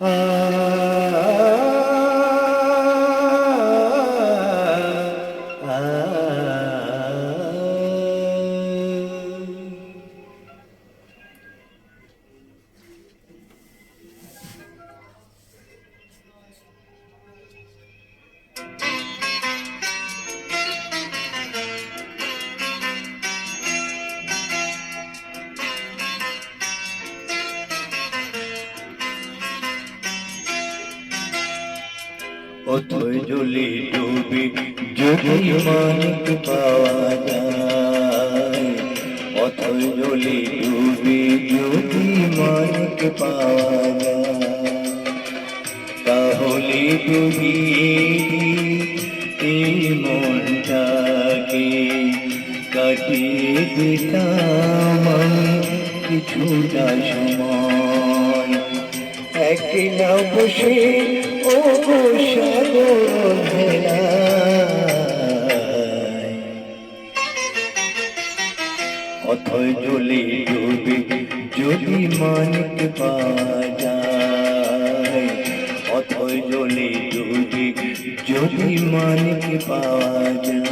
呃 অথই জলে ডুবে যদি মানিক পাওয়া যায়, অথই জলে ডুবে যদি মানিক পাওয়া যায়। তাহলে তুমি এই মনটাকে কাটিয়ে দিতাম কিছুটা সময়। একলা বসে ও সাগর অথয় জলে ডুবে যদি মানিক পাওয়া অথয় জলে ডুবে যদি মানিক পাওয়া যায়।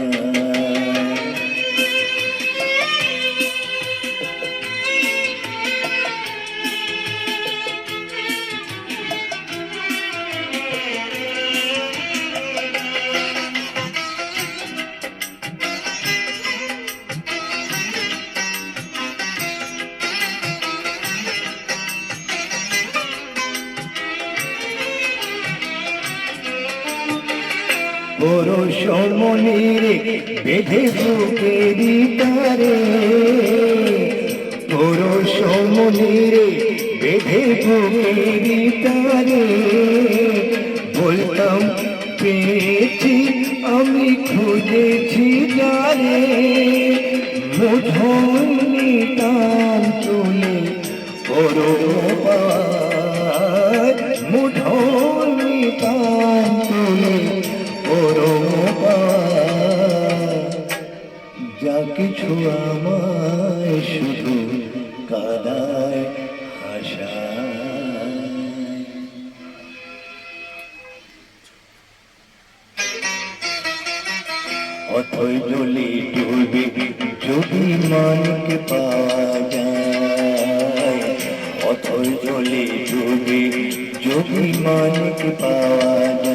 বড় সমনিরে বেঁধে বুকেরি। তারে বড় সমনিরে বেঁধে বুকেরি। তারে বলতাম, পেয়েছি আমি, খুঁজেছি যারে। মুঠোই নিতাম চলে পায় মুঠোই নিতাম কিছু আমায় শুধু কাদায় অথই জলে ডুবে যদি মানিক পাওয়া যায়, অথই জলে ডুবে যদি মানিক পাওয়া যায়